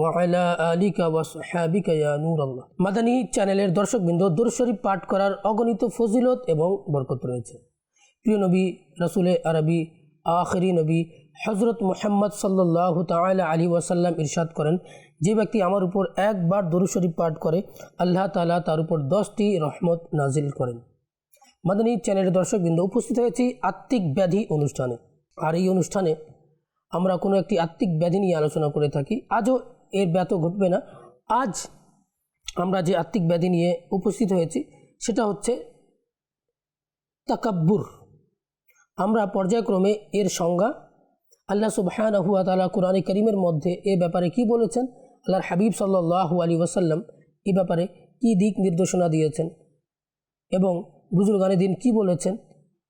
ওয়ালা আলিকা ওয়া সাহাবিকা ইয়া নূর মাদানী চ্যানেলের দর্শকবৃন্দ দরশরীফ পাঠ করার অগণিত ফজিলত এবং বরকত রয়েছে। প্রিয় নবী, রাসুলে আরবি, আখরি নবী হজরত মোহাম্মদ সাল্লাহ তালা আলী ওয়াসাল্লাম ইরশাদ করেন, যে ব্যক্তি আমার উপর একবার দরুশরীফ পাঠ করে, আল্লাহ তালা তার উপর দশটি রহমত নাজিল করেন। মাদানী চ্যানেলের দর্শকবৃন্দ, উপস্থিত হয়েছি আত্মিক ব্যাধি অনুষ্ঠানে। আর এই অনুষ্ঠানে আমরা কোনো একটি আত্মিক ব্যাধি নিয়ে আলোচনা করে থাকি। আজও এর ব্যাত ঘটবে না। আজ আমরা যে আত্মিক ব্যাধি নিয়ে উপস্থিত হয়েছি, সেটা হচ্ছে তাকাব্বুর। আমরা পর্যায়ক্রমে এর সংজ্ঞা, আল্লাহ সুবহান হুয়া তালা কোরআন করিমের মধ্যে এ ব্যাপারে কি বলেছেন, আল্লাহর হাবিব সাল্লাহ আলী ওয়াসাল্লাম এ ব্যাপারে কি দিক নির্দেশনা দিয়েছেন এবং বুজুর্গানে দিন কি বলেছেন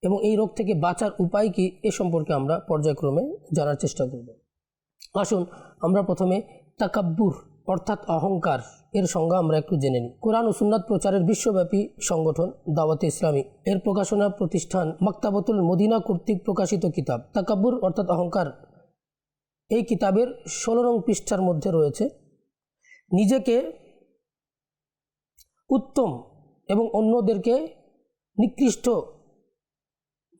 এবং এই রোগ থেকে বাঁচার উপায় কি, এ সম্পর্কে আমরা পর্যায়ক্রমে জানার চেষ্টা করব। আসুন, আমরা প্রথমে তাকাব্বুর, অর্থাৎ অহংকার, এর সংজ্ঞা আমরা একটু জেনে নিই। কোরআন ও সুন্নাত প্রচারের বিশ্বব্যাপী সংগঠন দাওয়াতে ইসলামী। এর প্রকাশনা প্রতিষ্ঠান মাক্তাবতুল মদিনা কর্তৃক প্রকাশিত কিতাব। তাকাব্বুর, অর্থাৎ অহংকার, এই কিতাবের ষোলো রং পৃষ্ঠার মধ্যে রয়েছে। নিজেকে উত্তম এবং অন্যদেরকে নিকৃষ্ট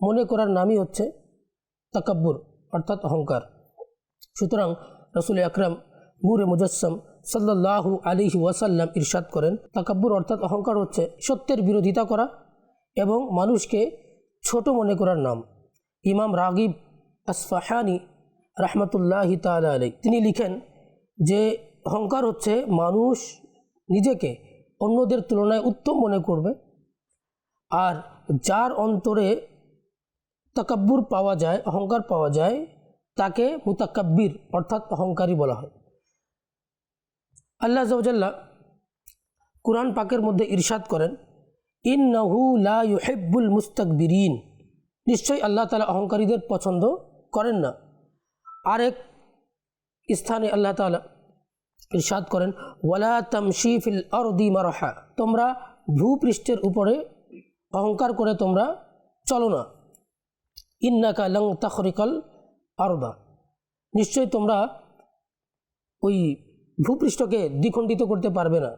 মনে করার নামই হচ্ছে তাকাব্বুর, অর্থাৎ অহংকার। সুতরাং রসুল আকরাম নূরে মুজাসম সাল্লাহু আলিহি ওয়াসাল্লাম ইরশাদ করেন। তাকাব্বুর অর্থাৎ অহংকার হচ্ছে সত্যের বিরোধিতা করা এবং মানুষকে ছোট মনে করার নাম। ইমাম রাগিব আসফাহানি রহমতুল্লাহ তালা আলাই তিনি লিখেন যে অহংকার হচ্ছে মানুষ নিজেকে অন্যদের তুলনায় উত্তম মনে করবে আর যার অন্তরে তাকাব্বুর পাওয়া যায়, অহংকার পাওয়া যায়, তাকে মুতাকাব্বির অর্থাৎ অহংকারী বলা হয়। আল্লাহ জওজাল্লাহ কোরআন পাকের মধ্যে ইরশাদ করেন ইন নহু লা ইউহেব্বুল মুস্তাকবিরিন। নিশ্চয়ই আল্লাহ তালা অহংকারীদের পছন্দ করেন না। আরেক স্থানে আল্লাহ তালা ইরশাদ করেন, ওয়ালা তামশি ফিল অরদি মারহা। তোমরা ভূপৃষ্ঠের উপরে অহংকার করে তোমরা চলো না। ইন্নাকা লং তখরিকল আরদা। নিশ্চয়ই তোমরা ওই ভূপৃষ্ঠকে দ্বিখণ্ডিত করতে পারবে না।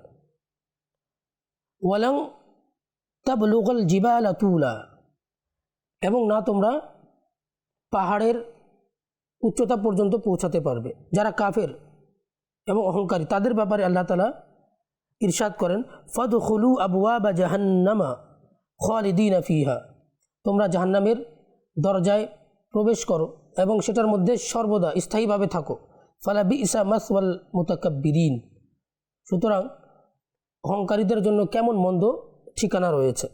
ওয়ালং তাব লোকাল জিবাল তুলা। এবং না তোমরা পাহাড়ের উচ্চতা পর্যন্ত পৌঁছাতে পারবে, যারা কাফের এবং অহংকারী। তাদের ব্যাপারে আল্লাহ তালা ইরশাদ করেন ফদ হলু আবুয়া বা জাহান্নামা খালিদিন ফিহা। তোমরা জাহান্নামের দরজায় প্রবেশ করো এবং সেটার মধ্যে সর্বদা স্থায়ীভাবে থাকো। ফালাবি ইসা মাসওয়াল মুতাকাব্বিরিন। সুতরাং অহংকারীদের জন্য কেমন মন্দ ঠিকানা রয়েছে?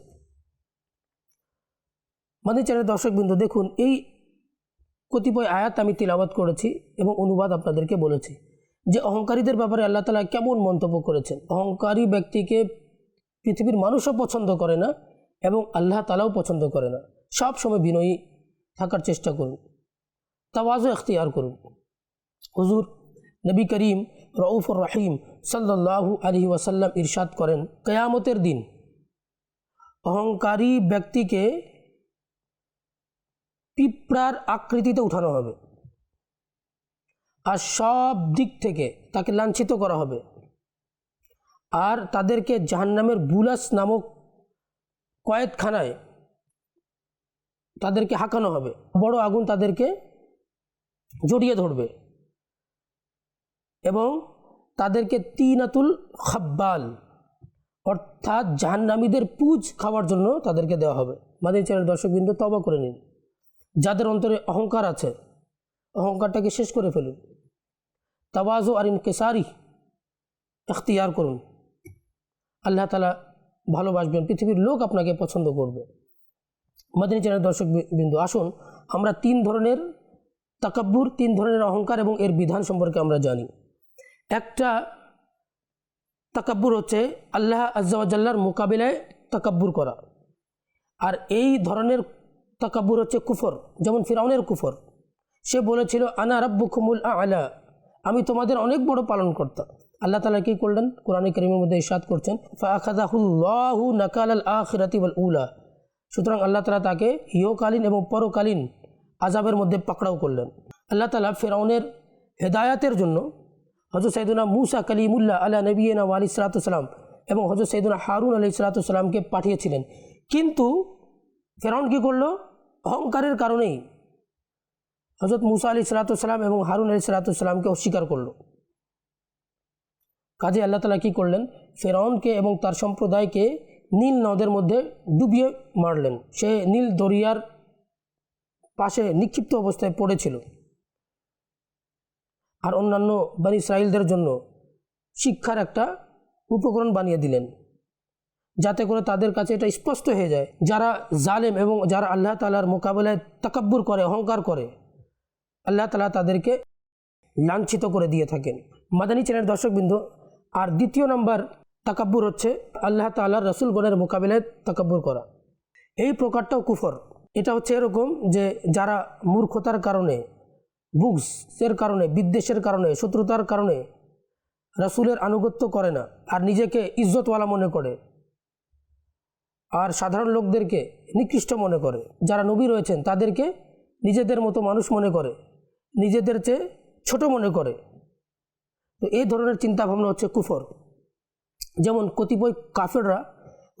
মাদি চ্যানেল দর্শকবৃন্দ, দেখুন, এই কতিপয় আয়াত আমি তিলাবাত করেছি এবং অনুবাদ আপনাদেরকে বলেছি যে অহংকারীদের ব্যাপারে আল্লাহ তালা কেমন মন্তব্য করেছেন। অহংকারী ব্যক্তিকে পৃথিবীর মানুষও পছন্দ করে না এবং আল্লাহ তালাও পছন্দ করে না। সব সময় বিনয়ী থাকার চেষ্টা করুন। তাওয়াজও এখতিয়ার করুন। হুজুর, নবী করিম রউফুর রাহিম সাল্লাহু আলহি ওয়াসাল্লাম ইরশাদ করেন কেয়ামতের দিন। অহংকারী ব্যক্তিকে পিঁপড়ার আকৃতিতে উঠানো হবে আর সব দিক থেকে তাকে লাঞ্ছিত করা হবে আর তাদেরকে জাহান্নামের বুলাস নামক কয়েদখানায় তাদেরকে হাঁকানো হবে। বড় আগুন তাদেরকে জড়িয়ে ধরবে। এবং তাদেরকে তিনাতুল খাব্বাল, অর্থাৎ জাহান্নামীদের পুজ খাওয়ার জন্য তাদেরকে দেওয়া হবে। মাদের চ্যানেল দর্শকবৃন্দ তবা করে নিন। যাদের অন্তরে অহংকার আছে, অহংকারটাকে শেষ করে ফেলুন। তাওয়াজো আর ইনকেসারি এখতিয়ার করুন। আল্লাহ তালা ভালোবাসবেন, পৃথিবীর লোক আপনাকে পছন্দ করবে। মাদিনী চ্যানেল দর্শক বিন্দু আসুন আমরা তিন ধরনের তাকাব্বুর, তিন ধরনের অহংকার এবং এর বিধান সম্পর্কে আমরা জানি। একটা তাকাব্বুর হচ্ছে আল্লাহ আজ্জাওয়াজাল্লার মোকাবিলায় তাকাব্বুর করা। আর এই ধরনের তাকাব্বুর হচ্ছে কুফর, যেমন ফিরাউনের কুফর। সে বলেছিল, আনা রব্বুকুমুল আলা আমি তোমাদের অনেক বড় পালন করতাম। আল্লাহ তালা কী করলেন? কোরআন করিমের মধ্যে ইসাদ করছেন নাকাল আল আখিরাতি ওয়াল উলা সুতরাং আল্লাহ তালা তাকে ইহকালীন এবং পরকালীন আজাবের মধ্যে পাকড়াও করলেন। আল্লাহ তালা ফেরাউনের হেদায়াতের জন্য হজরত সৈদুনা মুসা কালিমুল্লাহ আল্লাহ নবীনা আলী সালাতাম এবং হজরত সৈদুনা হারুন আলী সালাতামকে পাঠিয়েছিলেন। কিন্তু ফেরাউন কী করল? অহংকারের কারণেই হজরত মুসা আলী সালাতাম এবং হারুন আলী সালাতামকে অস্বীকার করল। কাজে আল্লাহ তালা কী করলেন? ফেরাউনকে এবং তার সম্প্রদায়কে নীল নদের মধ্যে ডুবিয়ে মারলেন। সে নীল দরিয়ার পাশে নিক্ষিপ্ত অবস্থায় পড়েছিল। আর অন্যান্য বানি ইসরায়েলদের জন্য শিক্ষার একটা উপকরণ বানিয়ে দিলেন। যাতে করে তাদের কাছে এটা স্পষ্ট হয়ে যায়। যারা জালেম এবং যারা আল্লাহ তালার মোকাবেলায় তাকাব্বুর করে, অহংকার করে, আল্লাহ তালা তাদেরকে লাঞ্ছিত করে দিয়ে থাকেন। মাদানী চ্যানেল দর্শকবৃন্দ, আর দ্বিতীয় নম্বর তাকাব্বুর হচ্ছে আল্লাহ তাল্লাহ রসুলগণের মোকাবিলায় তাকাব্বুর করা। এই প্রকারটাও কুফর। এটা হচ্ছে এরকম যে যারা মূর্খতার কারণে বুকসের কারণে, বিদ্বেষের কারণে, শত্রুতার কারণে রসুলের আনুগত্য করে না, আর নিজেকে ইজ্জতওয়ালা মনে করে। আর সাধারণ লোকদেরকে নিকৃষ্ট মনে করে। যারা নবী রয়েছেন, তাদেরকে নিজেদের মতো মানুষ মনে করে, নিজেদের চেয়ে ছোট মনে করে। তো এই ধরনের চিন্তাভাবনা হচ্ছে কুফর। যেমন কতিপয় কাফেররা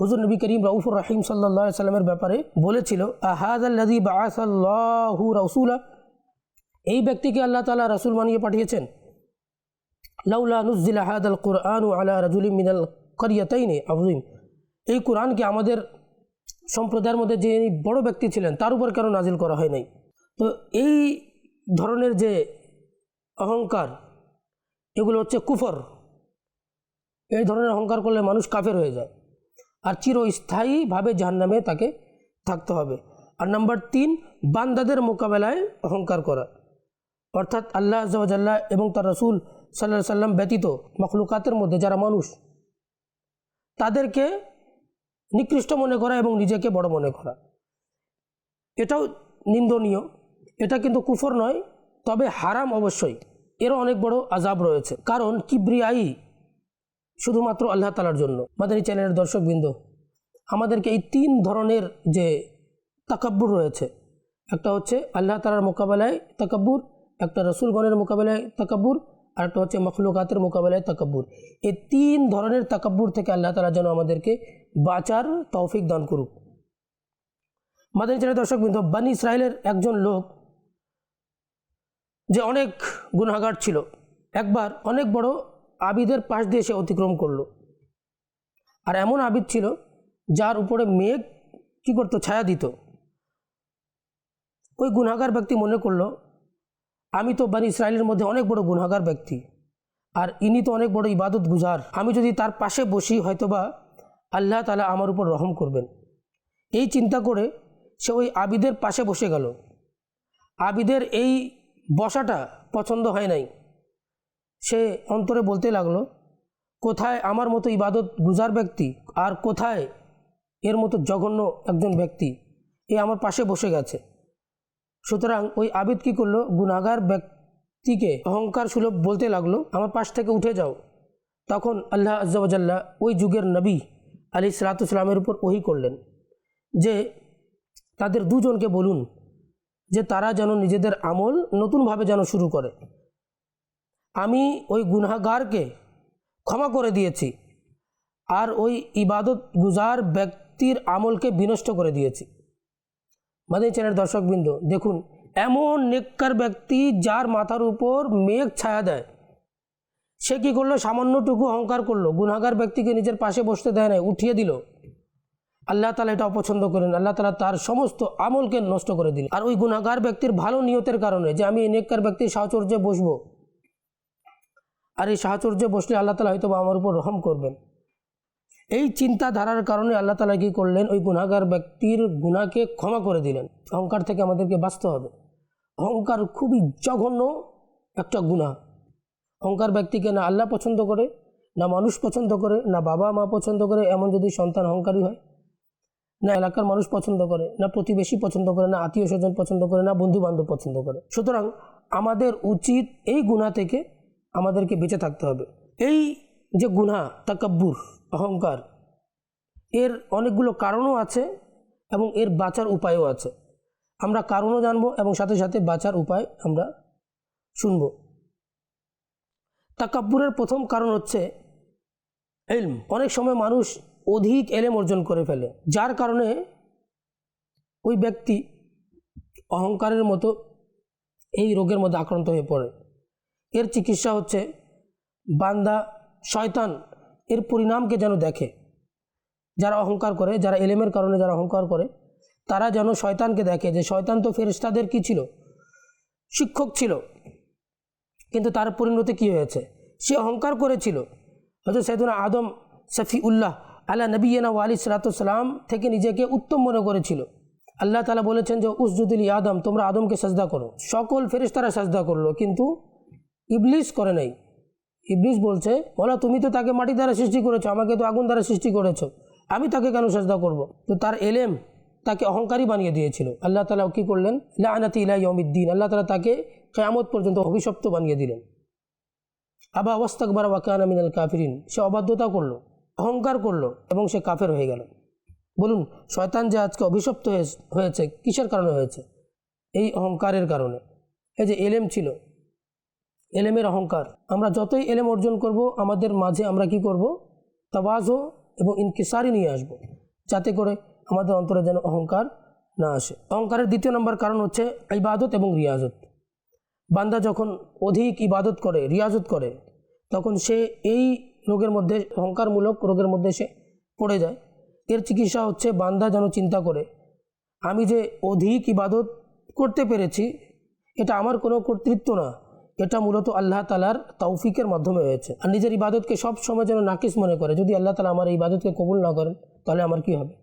হুজুর নবী করিম রাউফুর রাহিম সাল্লা সাল্লামের ব্যাপারে বলেছিল আহাদ আল্লাদি বাসাল্লাহু রসুলা এই ব্যক্তিকে আল্লাহ তালা রাসুল বানিয়ে পাঠিয়েছেন। লাউলা নুজিল আহাদ আল কোরআন ও আলা রাজুলিম মিনাল করিয়াতাইনে আবুজিম এই কোরআনকে আমাদের সম্প্রদায়ের মধ্যে যে বড় ব্যক্তি ছিলেন, তার উপর কেন নাজিল করা হয় নাই? তো এই ধরনের যে অহংকার, এগুলো হচ্ছে কুফর। এই ধরনের অহংকার করলে মানুষ কাফের হয়ে যায়। আর চিরস্থায়ীভাবে জাহান্নামে তাকে থাকতে হবে। আর নাম্বার তিন, বান্দাদের মোকাবেলায় অহংকার করা। অর্থাৎ আল্লাহ আজ্লাহ এবং তার রসুল সাল্লাহ সাল্লাম ব্যতীত মখলুকাতের মধ্যে যারা মানুষ, তাদেরকে নিকৃষ্ট মনে করা এবং নিজেকে বড় মনে করা। এটাও নিন্দনীয়, এটা কিন্তু কুফর নয়, তবে হারাম অবশ্যই। এরও অনেক বড় আজাব রয়েছে। কারণ কিব্রিয়াই শুধুমাত্র আল্লাহ তালার জন্য। মাদানী চ্যানেলের দর্শকবৃন্দ, আমাদেরকে এই তিন ধরনের যে তাকাব্বুর রয়েছে, একটা হচ্ছে আল্লাহ তালার মোকাবেলায় তাকাব্বুর একটা রসুলগণের মোকাবেলায় তাকাব্বুর, আর একটা হচ্ছে মখলুকাতের মোকাবেলায় তাকাব্বুর। এই তিন ধরনের তাকাব্বুর থেকে আল্লাহ তালা যেন আমাদেরকে বাঁচার তৌফিক দান করুক। মাদানী চ্যানেলের দর্শকবৃন্দ বানি ইসরায়েলের একজন লোক যে অনেক গুণাগার ছিল, একবার অনেক বড় আবিদের পাশ দিয়ে সে অতিক্রম করল। আর এমন আবিদ ছিল যার উপরে মেঘ কী করতো, ছায়া দিত। ওই গুণাগার ব্যক্তি মনে করল আমি তো বানি ইসরায়েলের মধ্যে অনেক বড় গুণাগার ব্যক্তি। আর ইনি তো অনেক বড় ইবাদত গুজার। আমি যদি তার পাশে বসি, হয়তোবা আল্লাহ তালা আমার উপর রহম করবেন। এই চিন্তা করে সে ওই আবিদের পাশে বসে গেল। আবিদের এই বসাটা পছন্দ হয় নাই। সে অন্তরে বলতে লাগল, কোথায় আমার মতো ইবাদত গুজার ব্যক্তি? আর কোথায় এর মতো জঘন্য একজন ব্যক্তি? এ আমার পাশে বসে গেছে। সুতরাং ওই আবিদ কী করল? গুনাগার ব্যক্তিকে অহংকার সুলভ বলতে লাগল, আমার পাশ থেকে উঠে যাও। তখন আল্লাহ আজ্জাল্লাহ ওই যুগের নবী আলী সালাতামের উপর ওহি করলেন যে, তাদের দুজনকে বলুন যে, তারা যেন নিজেদের আমল নতুনভাবে যেন শুরু করে। আমি ওই গুনাগারকে ক্ষমা করে দিয়েছি আর ওই ইবাদত গুজার ব্যক্তির আমলকে বিনষ্ট করে দিয়েছি। মাদিনী চ্যানেলের দর্শকবৃন্দ, দেখুন, এমন নেককার ব্যক্তি যার মাথার উপর মেঘ ছায়া দেয়। সে কী করল? সামান্যটুকু অহংকার করল। গুনাগার ব্যক্তিকে নিজের পাশে বসতে দেয় না উঠিয়ে দিল। আল্লাহ তালা এটা অপছন্দ করেন। আল্লাহ তালা তার সমস্ত আমলকে নষ্ট করে দিল আর ওই গুনাগার ব্যক্তির ভালো নিয়তের কারণে যে আমি এই নেককার ব্যক্তির সাহচর্যে বসবো। আর এই সাহচর্যে বসলে আল্লাহ তালা হয়তো আমার উপর রহম করবেন। এই চিন্তাধারার কারণে আল্লাহ তালা কী করলেন? ওই গুণাগার ব্যক্তির গুণাকে ক্ষমা করে দিলেন। অহংকার থেকে আমাদেরকে বাঁচতে হবে। অহংকার খুবই জঘন্য একটা গুণা অহংকার ব্যক্তিকে না আল্লাহ পছন্দ করে, না মানুষ পছন্দ করে, না বাবা মা পছন্দ করে, এমন যদি সন্তান অহংকারী হয়, না এলাকার মানুষ পছন্দ করে, না প্রতিবেশী পছন্দ করে, না আত্মীয় স্বজন পছন্দ করে, না বন্ধু বান্ধব পছন্দ করে। সুতরাং আমাদের উচিত এই গুণা থেকে আমাদেরকে বেঁচে থাকতে হবে। এই যে গুণা তাকাব্বুর অহংকার। এর অনেকগুলো কারণও আছে এবং এর বাঁচার উপায়ও আছে। আমরা কারণও জানব এবং সাথে সাথে বাঁচার উপায় আমরা শুনব। তাকাব্বুরের প্রথম কারণ হচ্ছে এলম। অনেক সময় মানুষ অধিক এলেম অর্জন করে ফেলে, যার কারণে ওই ব্যক্তি অহংকারের মতো এই রোগের মধ্যে আক্রান্ত হয়ে পড়ে। এর চিকিৎসা হচ্ছে বান্দা, শয়তান এর পরিণামকে যেন দেখে। যারা অহংকার করে, যারা এলেমের কারণে যারা অহংকার করে, তারা যেন শয়তানকে দেখে যে শয়তান তো ফেরেশতাদের কি ছিল? শিক্ষক ছিল। কিন্তু তার পরিণতি কি হয়েছে? সে অহংকার করেছিল। হয়তো সৈদুল আদম সফি উল্লাহ আল্লাহ নবীনা আলী সালাতাম থেকে নিজেকে উত্তম মনে করেছিল। আল্লাহ তালা বলেছেন যে, উসজুদুল আদম, তোমরা আদমকে সাজদা করো। সকল ফেরেশতারা সাজদা করল, কিন্তু ইবলিস করে নাই। ইবলিস বলছে, বলা, তুমি তো তাকে মাটি দ্বারা সৃষ্টি করেছ, আমাকে তো আগুন দ্বারা সৃষ্টি করেছ। আমি তাকে কেন সাজদা করব? তো তার এলেম তাকে অহংকারী বানিয়ে দিয়েছিল। আল্লাহ তালা কী করলেন? লানাতি ইলা ইয়মিদ্দিন আল্লাহ তালা তাকে কেয়ামত পর্যন্ত অভিশপ্ত বানিয়ে দিলেন। আবা অবস্তাকবার ওয়াকান আমিনাল কাফিরিন। সে অবাধ্যতা করল, অহংকার করল এবং সে কাফের হয়ে গেল। বলুন, শয়তান যে আজকে অভিশপ্ত হয়ে- হয়েছে, কিসের কারণে হয়েছে? এই অহংকারের কারণে। এই যে এলেম ছিল এলেমের অহংকার। আমরা যতই এলেম অর্জন করব, আমাদের মাঝে আমরা কি করব? তাওয়াজো এবং ইনকিসারি নিয়ে আসব। যাতে করে আমাদের অন্তরে যেন অহংকার না আসে। অহংকারের দ্বিতীয় নম্বর কারণ হচ্ছে ইবাদত এবং রিয়াজত। বান্দা যখন অধিক ইবাদত করে, রিয়াজত করে, তখন সে এই রোগের মধ্যে, অহংকারমূলক রোগের মধ্যে সে পড়ে যায়। এর চিকিৎসা হচ্ছে বান্দা যেন চিন্তা করে, আমি যে অধিক ইবাদত করতে পেরেছি, এটা আমার কোনো কর্তৃত্ব না। এটা মূলত আল্লাহ তালার তৌফিকের মাধ্যমে হয়েছে। আর নিজের ইবাদতকে সব সময় যেন নাকিস মনে করে, যদি আল্লাহ তালা আমার ইবাদতকে কবুল না করেন, তাহলে আমার কি হবে?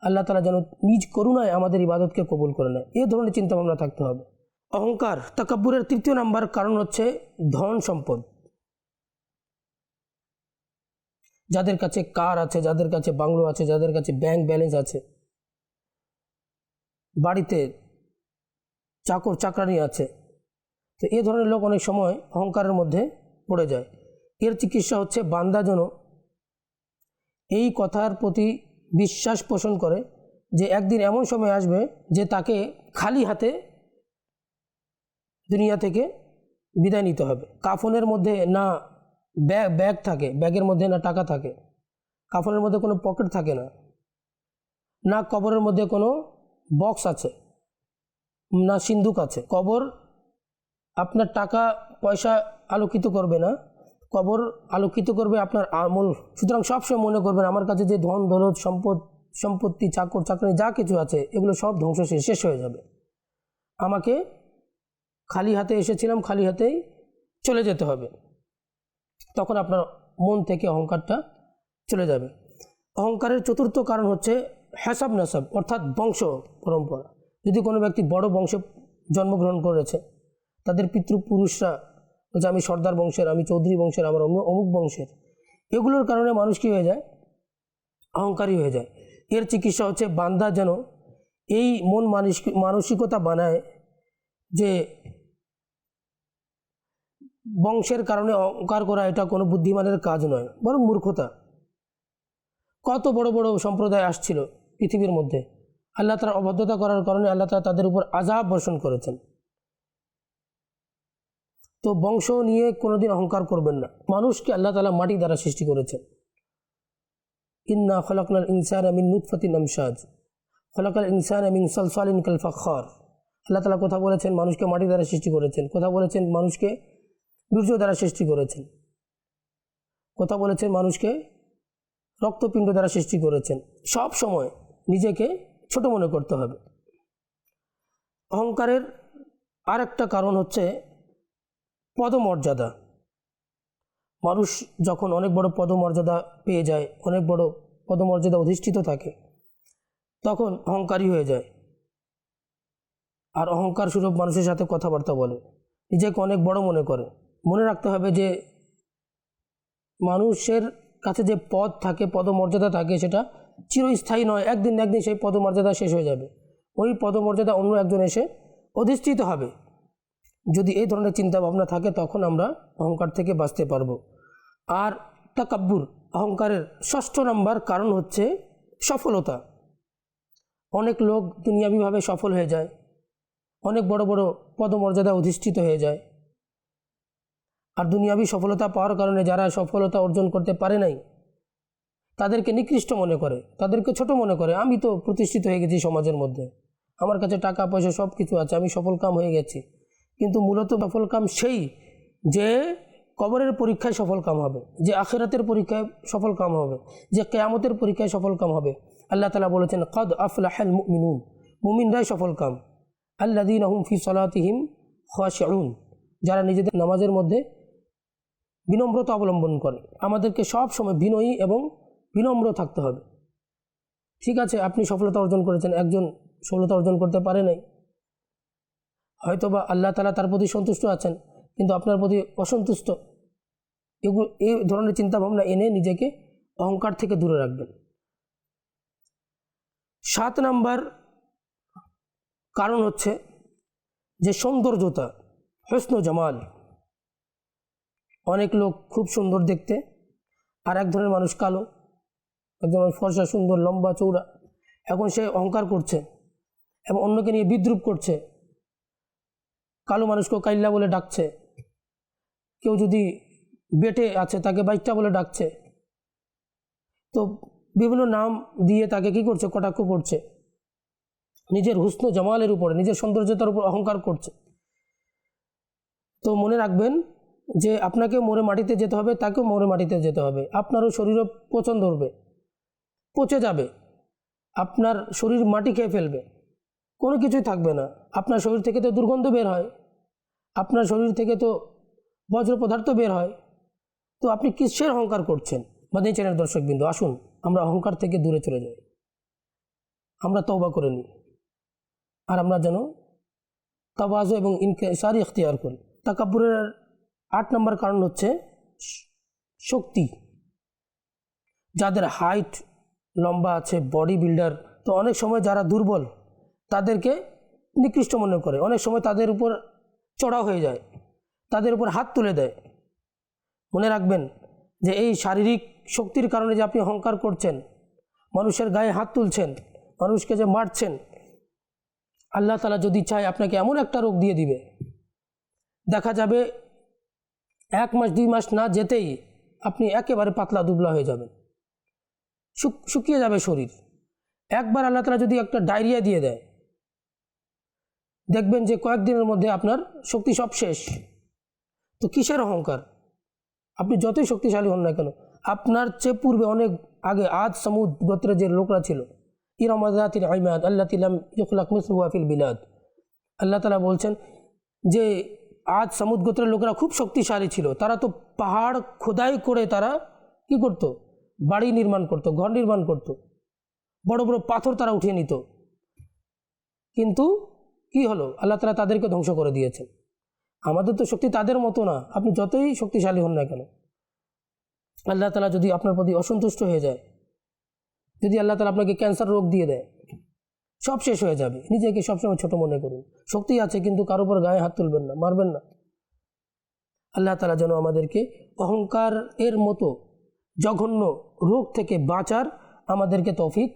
আল্লাহ তালা যেন নিজ করুণায় আমাদের ইবাদতকে কবুল করে নেয়। এ ধরনের চিন্তাভাবনা থাকতে হবে। অহংকার তাকাব্বুরের তৃতীয় নাম্বার কারণ হচ্ছে ধন সম্পদ। যাদের কাছে কার আছে, যাদের কাছে বাংলো আছে, যাদের কাছে ব্যাংক ব্যালেন্স আছে, বাড়িতে চাকর চাকরানি আছে তো এ ধরনের লোক অনেক সময় অহংকারের মধ্যে পড়ে যায়। এর চিকিৎসা হচ্ছে বান্দা যেন এই কথার প্রতি বিশ্বাস পোষণ করে যে একদিন এমন সময় আসবে যে তাকে খালি হাতে দুনিয়া থেকে বিদায় নিতে হবে। কাফনের মধ্যে না ব্যাগ ব্যাগ থাকে, ব্যাগের মধ্যে না টাকা থাকে। কাফনের মধ্যে কোনো পকেট থাকে না। না কবরের মধ্যে কোনো বক্স আছে, না সিন্ধুক আছে। কবর আপনার টাকা, পয়সা আলোকিত করবে না। কবর আলোকিত করবে আপনার আমল। সুতরাং সবসময় মনে করবেন, আমার কাছে যে ধন, দৌলত, সম্পদ, সম্পত্তি, চাকর চাকরি যা কিছু আছে, এগুলো সব ধ্বংস শেষ হয়ে যাবে। আমাকে খালি হাতে এসেছিলাম, খালি হাতেই চলে যেতে হবে। তখন আপনার মন থেকে অহংকারটা চলে যাবে। অহংকারের চতুর্থ কারণ হচ্ছে হ্যাসাব নাসাব অর্থাৎ বংশ পরম্পরা। যদি কোনো ব্যক্তি বড় বংশে জন্মগ্রহণ করেছে তাদের পিতৃপুরুষরা বলছে আমি সর্দার বংশের, আমি চৌধুরী বংশের, আমার অমুক অমুক বংশের। এগুলোর কারণে মানুষ কী হয়ে যায়? অহংকারী হয়ে যায়। এর চিকিৎসা হচ্ছে বান্দা যেন এই মন মানসিক মানসিকতা বানায় যে বংশের কারণে অহংকার করা এটা কোনো বুদ্ধিমানের কাজ নয়, বরং মূর্খতা। কত বড় বড় সম্প্রদায় আসছিল পৃথিবীর মধ্যে। আল্লাহ তারা অবাধ্যতা করার কারণে আল্লাহ তালা তাদের উপর আজাব বর্ষণ করেছেন। তো বংশ নিয়ে কোনোদিন অহংকার করবেন না। মানুষকে আল্লাহ তালা মাটি দ্বারা সৃষ্টি করেছেন। ইন্না খলাকনাল ইনসান আমিন নুৎফতিন আমসাজ। খলাকাল ইনসান আমিন সলসালিন কাল ফখর। আল্লাহ তালা কথা বলেছেন, মানুষকে মাটি দ্বারা সৃষ্টি করেছেন। কথা বলেছেন, মানুষকে বীর্য দ্বারা সৃষ্টি করেছেন। কথা বলেছেন, মানুষকে রক্তপিণ্ড দ্বারা সৃষ্টি করেছেন। সব সময় নিজেকে ছোট মনে করতে হবে। অহংকারের আর একটা কারণ হচ্ছে পদমর্যাদা। মানুষ যখন অনেক বড় পদমর্যাদা পেয়ে যায়, অনেক বড় পদমর্যাদা অধিষ্ঠিত থাকে, তখন অহংকারী হয়ে যায়। আর অহংকার স্বরূপ মানুষের সাথে কথাবার্তা বলে, নিজেকে অনেক বড় মনে করে। মনে রাখতে হবে যে, মানুষের কাছে যে পদ থাকে, পদমর্যাদা থাকে, সেটা চিরস্থায়ী নয়। একদিন একদিন সেই পদমর্যাদা শেষ হয়ে যাবে। ওই পদমর্যাদা অন্য একজন এসে অধিষ্ঠিত হবে। যদি এই ধরনের চিন্তা ভাবনা থাকে, তখন আমরা অহংকার থেকে বাঁচতে পারব। আর তাকাব্বুর, অহংকারের ষষ্ঠ নম্বর কারণ হচ্ছে সফলতা। অনেক লোক দুনিয়াবিভাবে সফল হয়ে যায়। অনেক বড় বড় পদমর্যাদা অধিষ্ঠিত হয়ে যায়। আর দুনিয়াবি সফলতা পাওয়ার কারণে যারা সফলতা অর্জন করতে পারে নাই, তাদেরকে নিকৃষ্ট মনে করে, তাদেরকে ছোট মনে করে, আমি তো প্রতিষ্ঠিত হয়ে গেছি সমাজের মধ্যে। আমার কাছে টাকা, পয়সা সব কিছু আছে, আমি সফল কাম হয়ে গেছি। কিন্তু মূলত সফল কাম সেই যে কবরের পরীক্ষায় সফল কাম হবে, যে আখেরাতের পরীক্ষায় সফল কাম হবে, যে কেয়ামতের পরীক্ষায় সফল কাম হবে। আল্লাহ তালা বলেছেন, কদ আফলাহাল মুমিনুন মুমিনরাই সফল কাম আল্লাদিন আহম ফি সলাতিহিম খাশিউন, যারা নিজেদের নামাজের মধ্যে বিনম্রতা অবলম্বন করে। আমাদেরকে সব সময় বিনয়ী এবং বিনম্র থাকতে হবে। ঠিক আছে, আপনি সফলতা অর্জন করেছেন, একজন সফলতা অর্জন করতে পারে নাই। হয়তোবা আল্লাহ তালা তার প্রতি সন্তুষ্ট আছেন, কিন্তু আপনার প্রতি অসন্তুষ্ট। এগুলো এই ধরনের চিন্তাভাবনা এনে নিজেকে অহংকার থেকে দূরে রাখবেন। সাত নাম্বার কারণ হচ্ছে যে সৌন্দর্যতা, হসন জামাল। অনেক লোক খুব সুন্দর দেখতে, আর এক ধরনের মানুষ কালো একজন মানুষ ফর্সা, সুন্দর, লম্বা চৌড়া এখন সে অহংকার করছে এবং অন্যকে নিয়ে বিদ্রুপ করছে। কালো মানুষকেও কাইল্লা বলে ডাকছে। কেউ যদি বেটে আছে তাকে বাইকটা বলে ডাকছে। তো বিভিন্ন নাম দিয়ে তাকে কি করছে, কটাক্ষ করছে। নিজের হুস্ন জামালের উপরে, নিজের সৌন্দর্যতার উপর অহংকার করছে। তো মনে রাখবেন যে আপনাকে মোড়ে মাটিতে যেতে হবে, তাকেও মোড়ে মাটিতে যেতে হবে। আপনারও শরীরও পছন্দ হবে পচে যাবে। আপনার শরীর মাটি খেয়ে ফেলবে। কোনো কিছুই থাকবে না। আপনার শরীর থেকে তো দুর্গন্ধ বের হয়। আপনার শরীর থেকে তো বজ্র পদার্থ বের হয়। তো আপনি কিসের অহংকার করছেন? মাদানী চ্যানেল দর্শকবৃন্দ, আসুন, আমরা অহংকার থেকে দূরে চলে যাই। আমরা তওবা করে নিই। আর আমরা যেন তাবাজ এবং ইনকেসারি ইখতিয়ার করি। তাকাব্বুরের আট নম্বর কারণ হচ্ছে শক্তি। যাদের হাইট লম্বা আছে বডি বিল্ডার তো অনেক সময় যারা দুর্বল তাদেরকে নিকৃষ্ট মনে করে। অনেক সময় তাদের উপর চড়াও হয়ে যায়, তাদের উপর হাত তুলে দেয়। মনে রাখবেন যে এই শারীরিক শক্তির কারণে যে আপনি অহংকার করছেন, মানুষের গায়ে হাত তুলছেন, মানুষকে যে মারছেন, আল্লাহ তালা যদি চায় আপনাকে এমন একটা রোগ দিয়ে দিবে। দেখা যাবে এক মাস, দুই মাস না যেতেই আপনি একেবারে পাতলা, দুবলা হয়ে যাবেন। শুকিয়ে যাবে শরীর। একবার আল্লাহ তালা যদি একটা ডায়রিয়া দিয়ে দেয় দেখবেন যে কয়েকদিনের মধ্যে আপনার শক্তি সব শেষ। তো কিসের অহংকার? আপনি যতই শক্তিশালী হন না কেন, আপনার চেয়ে পূর্বে অনেক আগে আজ সমুদ গোত্রের যে লোকরা ছিল ইরমাদাতিল আইমাদ আল্লাহ তিলাম ইখলাক মিসরুয়াফিল বিলাদ। আল্লাহ তালা বলছেন যে আজ সামুদ গোত্রের লোকেরা খুব শক্তিশালী ছিল, তারা তো পাহাড় খোদাই করে তারা কি করত? বাড়ি নির্মাণ করত, ঘর নির্মাণ করত। বড় বড় পাথর তারা উঠিয়ে নিত। কিন্তু কি হলো? আল্লাহ তালা তাদেরকে ধ্বংস করে দিয়েছেন। আমাদের তো শক্তি তাদের মতো না। আপনি যতই শক্তিশালী হন না কেন। আল্লাহ তালা যদি আপনার প্রতি অসন্তুষ্ট হয়ে যায়, যদি আল্লাহ তালা আপনাকে ক্যান্সার রোগ দিয়ে দেয়, সব শেষ হয়ে যাবে। নিজেকে সবসময় ছোট মনে করুন। শক্তি আছে কিন্তু কারও উপর গায়ে হাত তুলবেন না, মারবেন না। আল্লাহ তালা যেন আমাদেরকে অহংকার এর মতো জঘন্য রোগ থেকে বাঁচার আমাদেরকে তৌফিক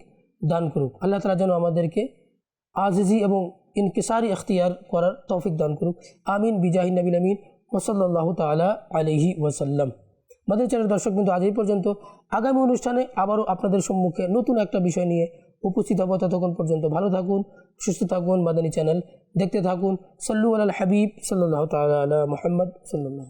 দান করুক। আল্লাহ তালা যেন আমাদেরকে আজিজি এবং ইনকিসারি এখতিয়ার করার তৌফিক দান করুক। আমিন বিজাহিন নবীন আমিন ওসল্লাহ তালা আলহি ওসাল্লাম মাদের চ্যানেল দর্শক কিন্তু আজ এই পর্যন্ত। আগামী অনুষ্ঠানে আবারও আপনাদের সম্মুখে নতুন একটা বিষয় নিয়ে উপস্থিত হব। ততক্ষণ পর্যন্ত ভালো থাকুন, সুস্থ থাকুন, মাদানী চ্যানেল দেখতে থাকুন। সল্লু আল হাবিব সাল্লাহ তাল মোহাম্মদ সাল্লাহ